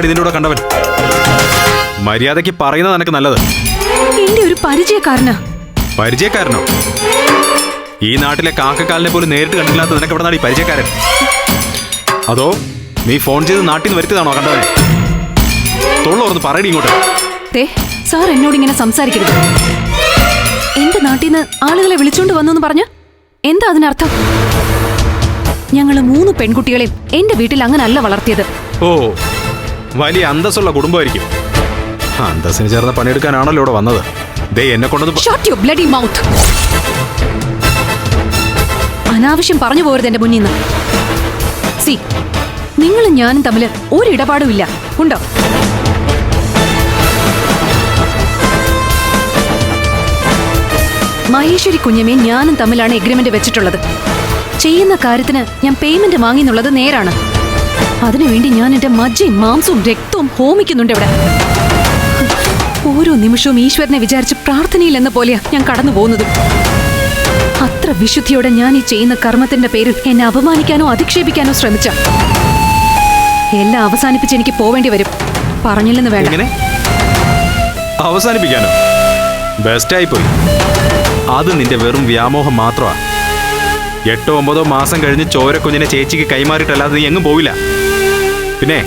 എന്താടി ഇതിന്റെ കൂടെ കണ്ടവൻ. മര്യാദയ്ക്ക് പറയുന്നത് നിനക്ക് നല്ലത്. എന്റെ ഒരു പരിചയക്കാരനാ. പരിചയക്കാരനോ? ഈ നാട്ടിലെ കാക്കക്കാലിനെ പോലും നേരിട്ട് കണ്ടില്ലാത്ത നിനക്ക് എവിടെ നാടി പരിചയക്കാരൻ? അതോ നീ ഫോൺ ചെയ്ത് നാട്ടിൽ നിന്ന് വരുത്തിയതാണോ കണ്ടവനെ? തൊള്ളോർന്ന് പറയടി ഇങ്ങോട്ട്. ദേ സാർ എന്നോട് ഇങ്ങനെ സംസാരിക്കരുത്. എന്റെ നാട്ടിൽ നിന്ന് ആളുകളെ വിളിച്ചോണ്ട് വന്നു എന്ന് പറഞ്ഞ എന്താ അതിനർത്ഥം? ഞങ്ങൾ മൂന്ന് പെൺകുട്ടികളെയും എന്റെ വീട്ടിൽ അങ്ങനല്ല വളർത്തിയത്. ഓ വലിയ അന്തസ്സുള്ള കുടുംബമായിരിക്കും. അന്തസ്സിന് ചേർന്ന് പണിയെടുക്കാനാണല്ലോ ഇവിടെ വന്നത്. ദേ എന്നെ കൊണ്ടൊന്ന് ഷോട്ട് യു ബ്ലഡി മൗത്ത് അനാവശ്യം പറഞ്ഞു പോരുത് എന്റെ മുന്നിൽ നിന്ന്. സി നിങ്ങളും ഞാനും തമ്മിൽ ഒരിടപാടും ഇല്ല. ഉണ്ടോ? മഹേശ്വരി കുഞ്ഞമ്മേ ഞാനും തമ്മിലാണ് എഗ്രിമെന്റ് വെച്ചിട്ടുള്ളത്. ചെയ്യുന്ന കാര്യത്തിന് ഞാൻ പേയ്മെന്റ് വാങ്ങി എന്നുള്ളത് നേരാണ്. അതിനുവേണ്ടി ഞാൻ എന്റെ മജ്ജയും മാംസവും രക്തവും ഹോമിക്കുന്നുണ്ട് ഇവിടെ. ഓരോ നിമിഷവും ഈശ്വരനെ വിചാരിച്ച് പ്രാർത്ഥനയിൽ എന്ന പോലെയാ ഞാൻ കടന്നു പോകുന്നത്. അത്ര വിശുദ്ധിയോടെ ഞാൻ ഈ ചെയ്യുന്ന കർമ്മത്തിന്റെ പേരിൽ എന്നെ അപമാനിക്കാനോ അധിക്ഷേപിക്കാനോ ശ്രമിച്ച. എല്ലാം അവസാനിപ്പിച്ച് എനിക്ക് പോവേണ്ടി വരും. പറഞ്ഞില്ലെന്ന് എങ്ങനെ? അവസാനിപ്പിക്കാനോ? ബെസ്റ്റായി പോയി അത് നിന്റെ വെറും വ്യാമോഹം മാത്രമാണ് എട്ടോ ഒമ്പതോ മാസം കഴിഞ്ഞ് ചോരക്കുഞ്ഞിനെ ചേച്ചിക്ക് കൈമാറിയിട്ടല്ലാതെ നീ എങ്ങും പോവില്ല. പിന്നെ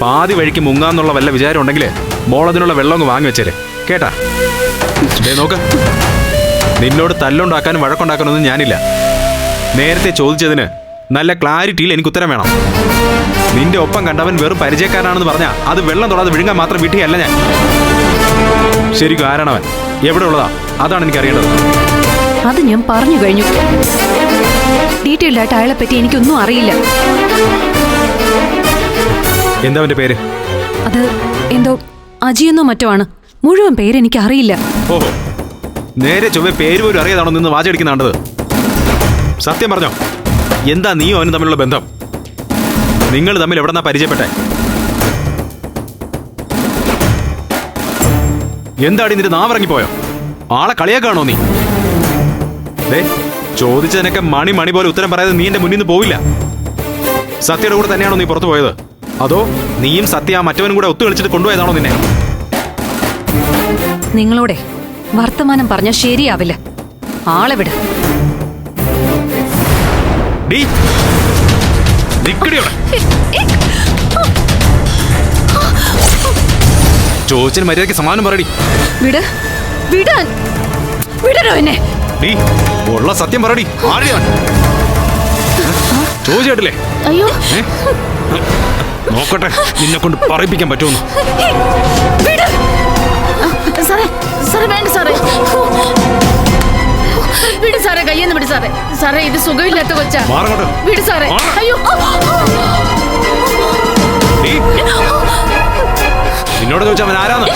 പാതി വഴിക്ക് മുങ്ങാന്നുള്ള വല്ല വിചാരം ഉണ്ടെങ്കിൽ മോളതിനുള്ള വെള്ളം അങ്ങ് വാങ്ങി വെച്ചേരെ. കേട്ടാ? ദേ നോക്ക്. നിന്നോട് തല്ലുണ്ടാക്കാനും വഴക്കുണ്ടാക്കാനൊന്നും ഞാനില്ല. നേരത്തെ ചോദിച്ചതിന് നല്ല ക്ലാരിറ്റിയിൽ എനിക്ക് ഉത്തരം വേണം. നിന്റെ ഒപ്പം കണ്ടവൻ വെറും പരിചയക്കാരനാണെന്ന് പറഞ്ഞാൽ അത് വെള്ളം തൊടാതെ വിഴുങ്ങാൻ മാത്രം വിട്ടിയല്ല ഞാൻ. ശരിക്കും ആരാണവൻ? എവിടെ ഉള്ളതാ? അതാണ് എനിക്ക് അറിയേണ്ടത്. അത് ഞാൻ പറഞ്ഞു കഴിഞ്ഞു. ഡീറ്റെയിൽഡ് ആയിട്ട് അയാളെ പറ്റി എനിക്കൊന്നും അറിയില്ല. എന്താ അവന്റെ പേര്? അത് എന്തോ അജിയെന്നോ മറ്റോ ആണ്. മുഴുവൻ പേര് എനിക്ക് അറിയില്ല ഓഹോ. നേരെ ചൊവ്വേ പേര് പോലും അറിയാതാണോ നിന്ന് വാചടിക്കുന്നാണ്ടത് സത്യം പറഞ്ഞോ എന്താ നീയും അവനും തമ്മിലുള്ള ബന്ധം? നിങ്ങൾ തമ്മിൽ എവിടെന്നാ പരിചയപ്പെട്ടെ? എന്താടി നിന്റെ നാവിറങ്ങിപ്പോയോ? ആളെ കളിയാക്കാണോ നീ? ദേ ചോദിച്ചതിനൊക്കെ മണി മണി പോലെ ഉത്തരം പറയാതെ നീ എന്റെ മുന്നിൽ നിന്ന് പോവില്ല. സത്യയുടെ കൂടെ തന്നെയാണോ നീ പുറത്തു പോയത്? അതോ നീയും സത്യ മറ്റവനും കൂടെ ഒത്തു കളിച്ചിട്ട് കൊണ്ടുപോയതാണോ നിന്നെ? നിങ്ങളോടെ വർത്തമാനം പറഞ്ഞ ശരിയാവില്ല. ആളെ വിട്. ചോദിച്ചതിന് മര്യാദയ്ക്ക് സമാനം പറയടി. വിട് വിടാൻ വിടരോ എന്നെ? ഡീ ഉള്ള സത്യം പറടി ആരെയാണ് ചോദിച്ചേട്ടില്ലേ? അയ്യോ? നോക്കട്ടെ. നിന്നെ കൊണ്ട് പറയിപ്പിക്കാൻ പറ്റുമെന്ന്. വിട്. സാറേ സാറേ വേണ്ട സാറേ. വിട് സാറേ കയ്യെന്ന് വിട് സാറേ. സാറേ ഇത് സുഖമില്ലാത്ത കൊച്ചാ. വിട് സാറേ. അയ്യോ. നിന്നോട് ചോദിച്ചാൽ അവൻ ആരാന്ന്?